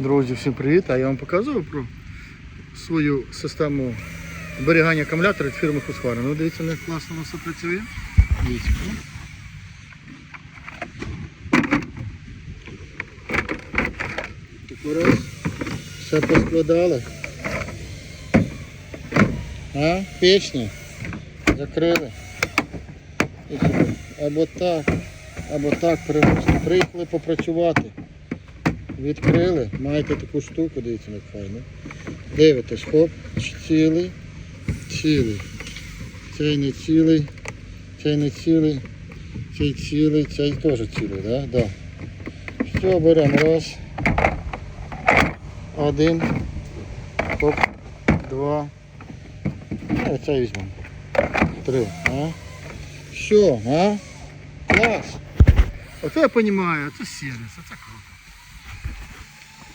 Друзі, всім привіт! А я вам показував про свою систему зберігання акумулятора від фірми Husqvarna. Ну дивіться, як класно воно все працює. Дивіться. раз. Все поскладали. А? Печня. Закрили. Або так, або так. Приїхали попрацювати. Відкрили, маєте таку штуку, дивіться, як файно. Дивитесь, хоп, цілий, цілий. Цей не цілий, цей не цілий, цей цілий, цей теж цілий, да? Да. Все, беремо раз. Один. Хоп. Два. Ну, цей візьмемо. Три. А? Все, а? Клас. Оце я розумію, це сервіс, це